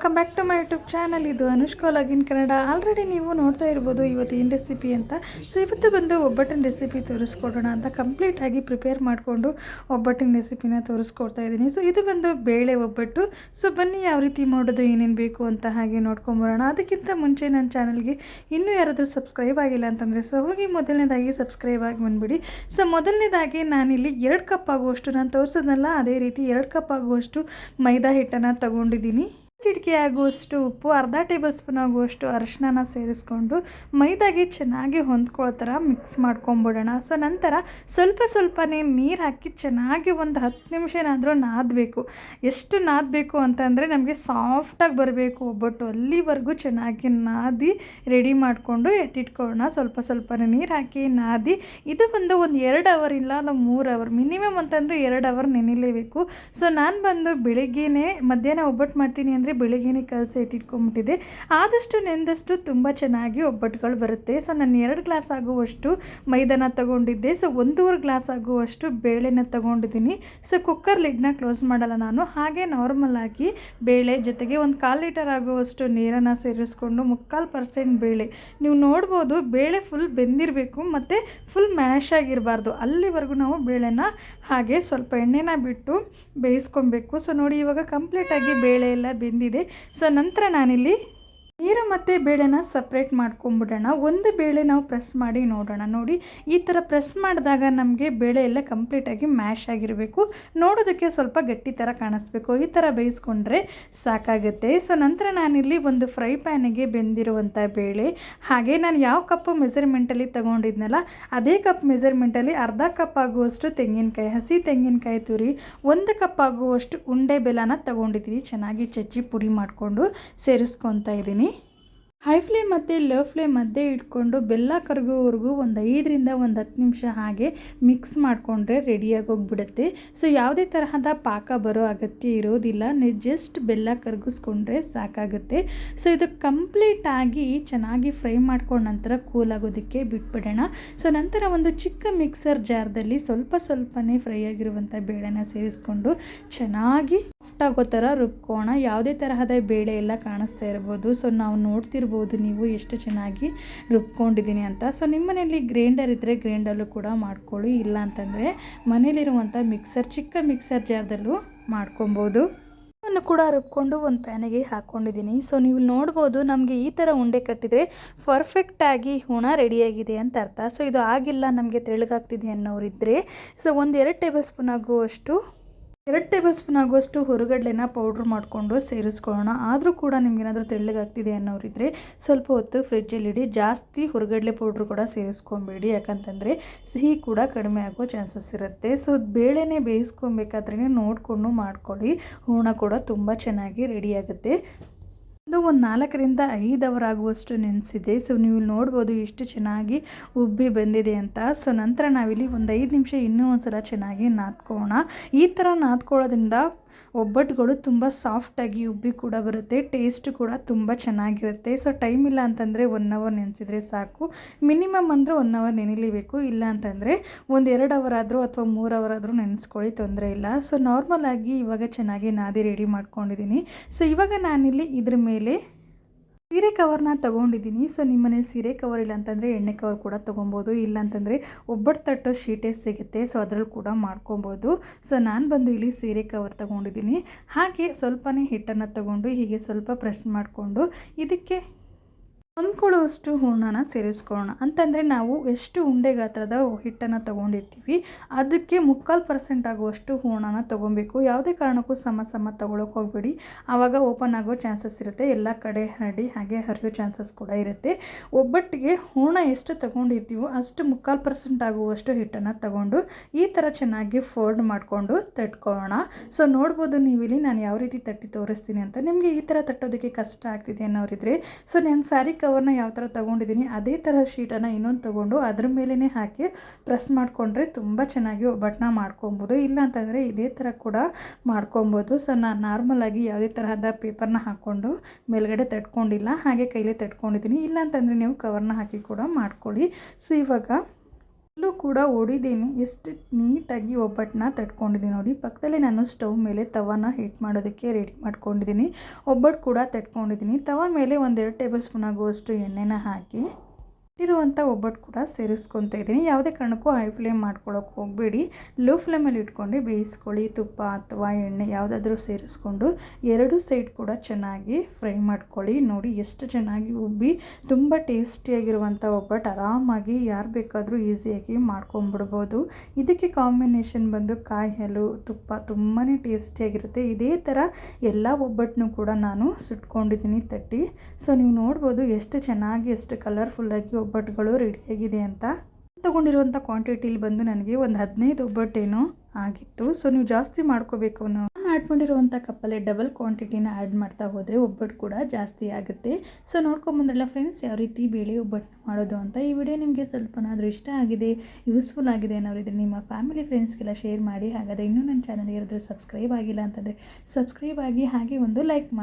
Welcome back to my YouTube channel ಇದು Anushka login Kannada already ನೀವು ನೋಡ್ತಾ ಇರ್ಬೋದು ಇವತ್ತು ಏನು ರೆಸಿಪಿ ಅಂತ. ಸೊ ಇವತ್ತು ಬಂದು ಒಬ್ಬಟ್ಟಿನ ರೆಸಿಪಿ ತೋರಿಸ್ಕೊಡೋಣ ಅಂತ ಕಂಪ್ಲೀಟಾಗಿ ಪ್ರಿಪೇರ್ ಮಾಡಿಕೊಂಡು ಒಬ್ಬಟ್ಟಿನ ರೆಸಿಪಿನ ತೋರಿಸ್ಕೊಡ್ತಾ ಇದ್ದೀನಿ. ಸೊ ಇದು ಬಂದು ಬೇಳೆ ಒಬ್ಬಟ್ಟು. ಸೊ ಬನ್ನಿ ಯಾವ ರೀತಿ ಮಾಡೋದು, ಏನೇನು ಬೇಕು ಅಂತ ಹಾಗೆ ನೋಡ್ಕೊಂಬರೋಣ ಅದಕ್ಕಿಂತ ಮುಂಚೆ ನನ್ನ ಚಾನಲ್ಗೆ ಇನ್ನೂ ಯಾರಾದರೂ ಸಬ್ಸ್ಕ್ರೈಬ್ ಆಗಿಲ್ಲ ಅಂತಂದರೆ ಸೊ ಹೋಗಿ ಮೊದಲನೇದಾಗಿ ಸಬ್ಸ್ಕ್ರೈಬ್ ಆಗಿ ಬಂದುಬಿಡಿ. ಸೊ ಮೊದಲನೇದಾಗಿ ನಾನಿಲ್ಲಿ ಎರಡು ಕಪ್ ಆಗುವಷ್ಟು, ನಾನು ತೋರಿಸೋದಲ್ಲ, ಅದೇ ರೀತಿ ಎರಡು ಕಪ್ ಆಗುವಷ್ಟು ಮೈದಾ ಹಿಟ್ಟನ್ನು ತಗೊಂಡಿದ್ದೀನಿ. ಚಿಟಿಕೆ ಆಗುವಷ್ಟು, ಉಪ್ಪು, ಅರ್ಧ ಟೇಬಲ್ ಸ್ಪೂನ್ ಆಗುವಷ್ಟು ಅರಿಶಿನ ಸೇರಿಸ್ಕೊಂಡು ಮೈದಾಗೆ ಚೆನ್ನಾಗಿ ಹೊಂದ್ಕೊಳ್ಳೋ ಥರ ಮಿಕ್ಸ್ ಮಾಡ್ಕೊಂಬಿಡೋಣ. ಸೊ, ನಂತರ ಸ್ವಲ್ಪ ಸ್ವಲ್ಪನೇ ನೀರು ಹಾಕಿ ಚೆನ್ನಾಗಿ ಒಂದು ಹತ್ತು ನಿಮಿಷನಾದರೂ ನಾದಬೇಕು. ಎಷ್ಟು ನಾದಬೇಕು ಅಂತಂದರೆ ನಮಗೆ ಸಾಫ್ಟಾಗಿ ಬರಬೇಕು, ಒಬ್ಬಟ್ಟು ಅಲ್ಲಿವರೆಗೂ ಚೆನ್ನಾಗಿ ನಾದಿ ರೆಡಿ ಮಾಡಿಕೊಂಡು ಎತ್ತಿಟ್ಕೊಳ್ಳೋಣ. ಸ್ವಲ್ಪ ಸ್ವಲ್ಪನೇ ನೀರು ಹಾಕಿ ನಾದಿ, ಇದು ಬಂದು ಒಂದು ಎರಡು ಅವರ್ ಇಲ್ಲ ಅಲ್ಲ, ಮೂರು ಅವರ್ ಮಿನಿಮಮ್ ಅಂತಂದರೆ ಎರಡು ಅವರ್ ನೆನಿಲೇಬೇಕು. ಸೊ, ನಾನು ಬಂದು ಬೆಳಿಗ್ಗೆನೇ ಮಧ್ಯಾಹ್ನ ಒಬ್ಬಟ್ಟು ಮಾಡ್ತೀನಿ ಅಂದರೆ ಬೆಳಿಗ್ಗೆನೇ ಕಲಸಿ ಎತ್ತಿಟ್ಕೊಂಬಿಟ್ಟಿದೆ. ಆದಷ್ಟು ನೆಂದಷ್ಟು ತುಂಬ ಚೆನ್ನಾಗಿ ಒಬ್ಬಟ್ಟುಗಳು ಬರುತ್ತೆ. ಸೊ, ನಾನು ಎರಡು ಗ್ಲಾಸ್ ಆಗುವಷ್ಟು ಮೈದಾನ ತಗೊಂಡಿದ್ದೆ. ಸೊ, ಒಂದೂವರೆ ಗ್ಲಾಸ್ ಆಗುವಷ್ಟು ಬೇಳೆನ ತಗೊಂಡಿದ್ದೀನಿ. ಸೊ, ಕುಕ್ಕರ್ ಲಿಡ್ನ ಕ್ಲೋಸ್ ಮಾಡಲ್ಲ ನಾನು. ಹಾಗೆ ನಾರ್ಮಲ್ ಆಗಿ ಬೇಳೆ ಜೊತೆಗೆ ಒಂದು ಕಾಲು ಲೀಟರ್ ಆಗುವಷ್ಟು ನೀರನ್ನು ಸೇರಿಸ್ಕೊಂಡು ಮುಕ್ಕಾಲು ಪರ್ಸೆಂಟ್ ಬೇಳೆ. ನೀವು ನೋಡ್ಬೋದು ಬೇಳೆ ಫುಲ್ ಬೆಂದಿರಬೇಕು ಮತ್ತು ಫುಲ್ ಮ್ಯಾಶ್ ಆಗಿರಬಾರ್ದು. ಅಲ್ಲಿವರೆಗೂ ನಾವು ಬೇಳೆನ ಹಾಗೆ ಸ್ವಲ್ಪ ಎಣ್ಣೆನ ಬಿಟ್ಟು ಬೇಯಿಸ್ಕೊಬೇಕು. ಸೊ, ನೋಡಿ ಇವಾಗ ಕಂಪ್ಲೀಟಾಗಿ ಬೇಳೆ ಎಲ್ಲ ಬೆಂದಿದೆ. ಸೊ ನಂತರ ನಾನಿಲ್ಲಿ ನೀರು ಮತ್ತು ಬೇಳೆನ ಸಪ್ರೇಟ್ ಮಾಡ್ಕೊಂಬಿಡೋಣ. ಒಂದು ಬೇಳೆ ನಾವು ಪ್ರೆಸ್ ಮಾಡಿ ನೋಡೋಣ. ನೋಡಿ, ಈ ಥರ ಪ್ರೆಸ್ ಮಾಡಿದಾಗ ನಮಗೆ ಬೇಳೆ ಎಲ್ಲ ಕಂಪ್ಲೀಟಾಗಿ ಮ್ಯಾಶ್ ಆಗಿರಬೇಕು. ನೋಡೋದಕ್ಕೆ ಸ್ವಲ್ಪ ಗಟ್ಟಿ ಥರ ಕಾಣಿಸ್ಬೇಕು. ಈ ಥರ ಬೇಯಿಸ್ಕೊಂಡ್ರೆ ಸಾಕಾಗುತ್ತೆ. ಸೊ ನಂತರ ನಾನಿಲ್ಲಿ ಒಂದು ಫ್ರೈ ಪ್ಯಾನಿಗೆ ಬೆಂದಿರುವಂಥ ಬೇಳೆ. ಹಾಗೆ ನಾನು ಯಾವ ಕಪ್ಪು ಮೆಸರ್ಮೆಂಟಲ್ಲಿ ತೊಗೊಂಡಿದ್ನಲ್ಲ, ಅದೇ ಕಪ್ ಮೆಸರ್ಮೆಂಟಲ್ಲಿ ಅರ್ಧ ಕಪ್ ಆಗುವಷ್ಟು ತೆಂಗಿನಕಾಯಿ, ಹಸಿ ತೆಂಗಿನಕಾಯಿ ತುರಿ, ಒಂದು ಕಪ್ ಆಗುವಷ್ಟು ಉಂಡೆ ಬೆಲ್ಲನ ತೊಗೊಂಡಿದ್ದೀನಿ. ಚೆನ್ನಾಗಿ ಚಚ್ಚಿ ಪುಡಿ ಮಾಡಿಕೊಂಡು ಸೇರಿಸ್ಕೊತಾ ಇದ್ದೀನಿ. ಹೈ ಫ್ಲೇಮ್ ಮತ್ತು ಲೋ ಫ್ಲೇಮ್ ಮಧ್ಯೆ ಇಟ್ಕೊಂಡು ಬೆಲ್ಲ ಕರಗುವವರೆಗೂ ಒಂದು ಐದರಿಂದ ಒಂದು ಹತ್ತು ನಿಮಿಷ ಹಾಗೆ ಮಿಕ್ಸ್ ಮಾಡಿಕೊಂಡ್ರೆ ರೆಡಿಯಾಗಿ ಹೋಗ್ಬಿಡುತ್ತೆ ಸೊ ಯಾವುದೇ ತರಹದ ಪಾಕ ಬರೋ ಅಗತ್ಯ ಇರೋದಿಲ್ಲ. ಜಸ್ಟ್ ಬೆಲ್ಲ ಕರಗಿಸ್ಕೊಂಡ್ರೆ ಸಾಕಾಗುತ್ತೆ. ಸೊ ಇದು ಕಂಪ್ಲೀಟಾಗಿ ಚೆನ್ನಾಗಿ ಫ್ರೈ ಮಾಡ್ಕೊಂಡ ನಂತರ ಕೂಲ್ ಆಗೋದಕ್ಕೆ ಬಿಟ್ಬಿಡೋಣ. ಸೊ ನಂತರ ಒಂದು ಚಿಕ್ಕ ಮಿಕ್ಸರ್ ಜಾರ್ದಲ್ಲಿ ಸ್ವಲ್ಪ ಸ್ವಲ್ಪನೇ ಫ್ರೈ ಆಗಿರುವಂಥ ಬೇಳೆನ ಸೇರಿಸ್ಕೊಂಡು ಚೆನ್ನಾಗಿ ಸಾಫ್ಟ್ ಆಗೋ ಥರ ರುಬ್ಕೋಣ. ಯಾವುದೇ ತರಹದ ಬೇಳೆ ಎಲ್ಲ ಕಾಣಿಸ್ತಾ ಇರ್ಬೋದು. ಸೊ ನಾವು ನೋಡ್ತಿರ್ಬೋದು ನೀವು ಎಷ್ಟು ಚೆನ್ನಾಗಿ ರುಬ್ಕೊಂಡಿದ್ದೀನಿ ಅಂತ. ಸೊ ನಿಮ್ಮ ಮನೆಯಲ್ಲಿ ಗ್ರೈಂಡರ್ ಇದ್ದರೆ ಗ್ರೈಂಡಲ್ಲೂ ಕೂಡ ಮಾಡ್ಕೊಳ್ಳಿ. ಇಲ್ಲ ಅಂತಂದರೆ ಮನೇಲಿರುವಂಥ ಮಿಕ್ಸರ್ ಚಿಕ್ಕ ಮಿಕ್ಸರ್ ಜಾರ್ದಲ್ಲೂ ಮಾಡ್ಕೊಬೋದು. ಅನ್ನು ಕೂಡ ರುಬ್ಕೊಂಡು ಒಂದು ಪ್ಯಾನಿಗೆ ಹಾಕ್ಕೊಂಡಿದ್ದೀನಿ ಸೊ ನೀವು ನೋಡ್ಬೋದು ನಮಗೆ ಈ ಥರ ಉಂಡೆ ಕಟ್ಟಿದರೆ ಪರ್ಫೆಕ್ಟಾಗಿ ಹುಣ ರೆಡಿಯಾಗಿದೆ ಅಂತ ಅರ್ಥ. ಸೊ ಇದು ಆಗಿಲ್ಲ ನಮಗೆ ತೆಳಗಾಗ್ತಿದೆ ಅನ್ನೋರಿದ್ದರೆ ಸೊ ಒಂದು ಎರಡು ಟೇಬಲ್ ಸ್ಪೂನ್ ಆಗುವಷ್ಟು ಎರಡು ಟೇಬಲ್ ಸ್ಪೂನ್ ಆಗುವಷ್ಟು ಹೊರಗಡ್ಲೆನ ಪೌಡ್ರ್ ಮಾಡಿಕೊಂಡು ಸೇರಿಸ್ಕೊಳ್ಳೋಣ. ಆದರೂ ಕೂಡ ನಿಮ್ಗೇನಾದರೂ ತೆಳ್ಳಗಾಗ್ತಿದೆ ಅನ್ನೋರಿದ್ರೆ ಸ್ವಲ್ಪ ಹೊತ್ತು ಫ್ರಿಜ್ಜಲ್ಲಿಡಿ ಜಾಸ್ತಿ ಹೊರಗಡ್ಲೆ ಪೌಡ್ರ್ ಕೂಡ ಸೇರಿಸ್ಕೊಬೇಡಿ. ಯಾಕಂತಂದರೆ ಸಿಹಿ ಕೂಡ ಕಡಿಮೆ ಆಗೋ ಚಾನ್ಸಸ್ ಇರುತ್ತೆ. ಸೊ, ಬೇಳೆನೇ ಬೇಯಿಸ್ಕೊಬೇಕಾದ್ರೆ ನೋಡಿಕೊಂಡು ಮಾಡ್ಕೊಳ್ಳಿ. ಹೂರ್ಣ ಕೂಡ ತುಂಬ ಚೆನ್ನಾಗಿ ರೆಡಿ ಆಗುತ್ತೆ. ಇದು ಒಂದು ನಾಲ್ಕರಿಂದ ಐದು ಅವರ್ ಆಗುವಷ್ಟು ನೆನೆಸಿದೆ. ಸೊ ನೀವು ನೋಡ್ಬೋದು ಎಷ್ಟು ಚೆನ್ನಾಗಿ ಉಬ್ಬಿ ಬಂದಿದೆ ಅಂತ. ಸೊ ನಂತರ ನಾವಿಲ್ಲಿ ಒಂದು ಐದು ನಿಮಿಷ ಇನ್ನೂ ಒಂದು ಸಲ ಚೆನ್ನಾಗಿ ನಾದ್ಕೋಣ. ಈ ಥರ ನಾದ್ಕೊಳ್ಳೋದ್ರಿಂದ ಒಬ್ಬಟ್ಟುಗಳು ತುಂಬ ಸಾಫ್ಟಾಗಿ ಉಬ್ಬಿ ಕೂಡ ಬರುತ್ತೆ ಟೇಸ್ಟ್ ಕೂಡ ತುಂಬ ಚೆನ್ನಾಗಿರುತ್ತೆ. ಸೊ ಟೈಮ್ ಇಲ್ಲ ಅಂತಂದರೆ ಒನ್ ಅವರ್ ನೆನೆಸಿದ್ರೆ ಸಾಕು. ಮಿನಿಮಮ್ ಅಂದರೆ ಒನ್ ಅವರ್ ನೆನಿಲೇಬೇಕು. ಇಲ್ಲ ಅಂತಂದರೆ ಒಂದು ಎರಡು ಅವರ್ ಆದರೂ ಅಥವಾ ಮೂರು ಅವರ್ ಆದರೂ ನೆನೆಸ್ಕೊಳ್ಳಿ, ತೊಂದರೆ ಇಲ್ಲ. ಸೊ ನಾರ್ಮಲ್ ಆಗಿ ಇವಾಗ ಚೆನ್ನಾಗಿ ನಾದಿ ರೆಡಿ ಮಾಡ್ಕೊಂಡಿದ್ದೀನಿ. ಸೊ ಇವಾಗ ನಾನಿಲ್ಲಿ ಇದ್ರ ಮೇಲೆ ಸೀರೆ ಕವರ್ನ ತೊಗೊಂಡಿದ್ದೀನಿ ಸೊ ನಿಮ್ಮನೇಲಿ ಸೀರೆ ಕವರ್ ಇಲ್ಲ ಅಂತಂದರೆ ಎಣ್ಣೆ ಕವರ್ ಕೂಡ ತೊಗೊಬೋದು. ಇಲ್ಲ ಅಂತಂದರೆ ಒಬ್ಬಟ್ಟು ತಟ್ಟೋ ಶೀಟೇ ಸಿಗುತ್ತೆ. ಸೊ ಅದರಲ್ಲಿ ಕೂಡ ಮಾಡ್ಕೊಬೋದು. ಸೊ ನಾನು ಬಂದು ಇಲ್ಲಿ ಸೀರೆ ಕವರ್ ತೊಗೊಂಡಿದ್ದೀನಿ ಹಾಗೆ ಸ್ವಲ್ಪನೇ ಹಿಟ್ಟನ್ನು ತೊಗೊಂಡು ಹೀಗೆ ಸ್ವಲ್ಪ ಪ್ರೆಸ್ ಮಾಡಿಕೊಂಡು ಇದಕ್ಕೆ ಹೊಂದ್ಕೊಳ್ಳುವಷ್ಟು ಹೂರ್ಣನ ಸೇರಿಸ್ಕೊಳ್ಳೋಣ. ಅಂತಂದರೆ ನಾವು ಎಷ್ಟು ಉಂಡೆ ಗಾತ್ರದ ಹಿಟ್ಟನ್ನು ತೊಗೊಂಡಿರ್ತೀವಿ, ಅದಕ್ಕೆ ಮುಕ್ಕಾಲು ಪರ್ಸೆಂಟ್ ಆಗುವಷ್ಟು ಹೂರ್ಣನ ತೊಗೊಬೇಕು. ಯಾವುದೇ ಕಾರಣಕ್ಕೂ ಸಮ ಸಮ ತೊಗೊಳಕ್ಕೆ ಹೋಗ್ಬೇಡಿ. ಆವಾಗ ಓಪನ್ ಆಗೋ ಚಾನ್ಸಸ್ ಇರುತ್ತೆ. ಎಲ್ಲ ಕಡೆ ಹರಡಿ ಹಾಗೆ ಹರಿಯೋ ಚಾನ್ಸಸ್ ಕೂಡ ಇರುತ್ತೆ. ಒಬ್ಬಟ್ಟಿಗೆ ಹೂರ್ಣ ಎಷ್ಟು ತೊಗೊಂಡಿರ್ತೀವೋ ಅಷ್ಟು ಮುಕ್ಕಾಲು ಪರ್ಸೆಂಟ್ ಆಗುವಷ್ಟು ಹಿಟ್ಟನ್ನು ತಗೊಂಡು ಈ ಥರ ಚೆನ್ನಾಗಿ ಫೋಲ್ಡ್ ಮಾಡಿಕೊಂಡು ತಟ್ಕೊಳ್ಳೋಣ. ಸೊ, ನೋಡ್ಬೋದು ನೀವು ನಾನು ಯಾವ ರೀತಿ ತಟ್ಟಿ ತೋರಿಸ್ತೀನಿ ಅಂತ. ನಿಮಗೆ ಈ ಥರ ತಟ್ಟೋದಕ್ಕೆ ಕಷ್ಟ ಆಗ್ತಿದೆ ಅನ್ನೋರಿದ್ರೆ, ಸೊ, ನಾನು ಸ್ಯಾರಿ ಕವರ್ನ ಯಾವ ಥರ ತೊಗೊಂಡಿದ್ದೀನಿ, ಅದೇ ಥರ ಶೀಟನ್ನು ಇನ್ನೊಂದು ತೊಗೊಂಡು ಅದ್ರ ಮೇಲೇ ಹಾಕಿ ಪ್ರೆಸ್ ಮಾಡಿಕೊಂಡ್ರೆ ತುಂಬ ಚೆನ್ನಾಗಿ ಒಬ್ಬಟ್ಟನ್ನ ಮಾಡ್ಕೊಬೋದು. ಇಲ್ಲ ಅಂತಂದರೆ ಇದೇ ಥರ ಕೂಡ ಮಾಡ್ಕೊಬೋದು. ಸೊ, ನಾನು ನಾರ್ಮಲಾಗಿ ಯಾವುದೇ ತರಹದ ಪೇಪರ್ನ ಹಾಕ್ಕೊಂಡು ಮೇಲ್ಗಡೆ ತಟ್ಕೊಂಡಿಲ್ಲ, ಹಾಗೆ ಕೈಲೇ ತಟ್ಕೊಂಡಿದ್ದೀನಿ. ಇಲ್ಲ ಅಂತಂದರೆ ನೀವು ಕವರ್ನ ಹಾಕಿ ಕೂಡ ಮಾಡ್ಕೊಳ್ಳಿ. ಸೊ, ಇವಾಗ ಅಲ್ಲೂ ಕೂಡ ಒಡಿದೀನಿ. ಎಷ್ಟು ನೀಟಾಗಿ ಒಬ್ಬಟ್ಟನ್ನ ತಟ್ಕೊಂಡಿದ್ದೀನಿ ನೋಡಿ. ಪಕ್ಕದಲ್ಲಿ ನಾನು ಸ್ಟವ್ ಮೇಲೆ ತವಾನ ಹೀಟ್ ಮಾಡೋದಕ್ಕೆ ರೆಡಿ ಮಾಡ್ಕೊಂಡಿದ್ದೀನಿ. ಒಬ್ಬಟ್ಟು ಕೂಡ ತಟ್ಕೊಂಡಿದ್ದೀನಿ. ತವ ಮೇಲೆ ಒಂದೆರಡು ಟೇಬಲ್ ಸ್ಪೂನ್ ಆಗುವಷ್ಟು ಎಣ್ಣೆನ ಹಾಕಿ ಇರುವಂಥ ಒಬ್ಬಟ್ಟು ಕೂಡ ಸೇರಿಸ್ಕೊತ ಇದ್ದೀನಿ. ಯಾವುದೇ ಕಾರಣಕ್ಕೂ ಹೈ ಫ್ಲೇಮ್ ಮಾಡ್ಕೊಳ್ಳೋಕೆ ಹೋಗಬೇಡಿ. ಲೋ ಫ್ಲೇಮಲ್ಲಿ ಇಟ್ಕೊಂಡು ಬೇಯಿಸ್ಕೊಳ್ಳಿ. ತುಪ್ಪ ಅಥವಾ ಎಣ್ಣೆ ಯಾವುದಾದ್ರೂ ಸೇರಿಸ್ಕೊಂಡು ಎರಡು ಸೈಡ್ ಕೂಡ ಚೆನ್ನಾಗಿ ಫ್ರೈ ಮಾಡ್ಕೊಳ್ಳಿ. ನೋಡಿ ಎಷ್ಟು ಚೆನ್ನಾಗಿ ಉಬ್ಬಿ ತುಂಬ ಟೇಸ್ಟಿಯಾಗಿರುವಂಥ ಒಬ್ಬಟ್ಟು. ಆರಾಮಾಗಿ ಯಾರು ಬೇಕಾದರೂ ಈಸಿಯಾಗಿ ಮಾಡ್ಕೊಂಬಿಡ್ಬೋದು ಇದಕ್ಕೆ ಕಾಂಬಿನೇಷನ್ ಬಂದು ಕಾಯಿ, ಹಾಲು, ತುಪ್ಪ ತುಂಬಾ ಟೇಸ್ಟಿಯಾಗಿರುತ್ತೆ ಇದೇ ಥರ ಎಲ್ಲ ಒಬ್ಬಟ್ಟನ್ನು ಕೂಡ ನಾನು ಸುಟ್ಕೊಂಡಿದ್ದೀನಿ ತಟ್ಟಿ. ಸೊ ನೀವು ನೋಡ್ಬೋದು ಎಷ್ಟು ಚೆನ್ನಾಗಿ, ಎಷ್ಟು ಕಲರ್ಫುಲ್ಲಾಗಿ ಒಬ್ಬಟ್ಟುಗಳು ರೆಡಿಯಾಗಿದೆ ಅಂತ ತೊಗೊಂಡಿರುವಂಥ ಕ್ವಾಂಟಿಟಿಲಿ ಬಂದು ನನಗೆ ಒಂದು ಹದಿನೈದು ಒಬ್ಬಟ್ಟೇನೋ ಆಗಿತ್ತು. ಸೊ ನೀವು ಜಾಸ್ತಿ ಮಾಡ್ಕೋಬೇಕು ಅನ್ನೋ ಮಾಡಿರುವಂಥ ಕಪ್ಪಲ್ಲೇ ಡಬಲ್ ಕ್ವಾಂಟಿಟಿನ ಆ್ಯಡ್ ಮಾಡ್ತಾ ಹೋದರೆ ಒಬ್ಬಟ್ಟು ಕೂಡ ಜಾಸ್ತಿ ಆಗುತ್ತೆ. ಸೊ ನೋಡ್ಕೊಂಬಂದ್ರಲ್ಲ ಫ್ರೆಂಡ್ಸ್ ಯಾವ ರೀತಿ ಬೇಳೆ ಒಬ್ಬಟ್ಟು ಮಾಡೋದು ಅಂತ ಈ ವಿಡಿಯೋ ನಿಮಗೆ ಸ್ವಲ್ಪನಾದರೂ ಇಷ್ಟ ಆಗಿದೆ ಯೂಸ್ಫುಲ್ ಆಗಿದೆ ಅನ್ನೋರಿದ್ರೆ ನಿಮ್ಮ ಫ್ಯಾಮಿಲಿ ಫ್ರೆಂಡ್ಸ್ಗೆಲ್ಲ ಶೇರ್ ಮಾಡಿ. ಹಾಗಾದರೆ ಇನ್ನೂ ನನ್ನ ಚಾನಲ್ ಯಾರಾದರೂ ಸಬ್ಸ್ಕ್ರೈಬ್ ಆಗಿಲ್ಲ ಅಂತಂದರೆ ಸಬ್ಸ್ಕ್ರೈಬ್ ಆಗಿ ಹಾಗೆ ಒಂದು ಲೈಕ್ ಮಾಡಿ.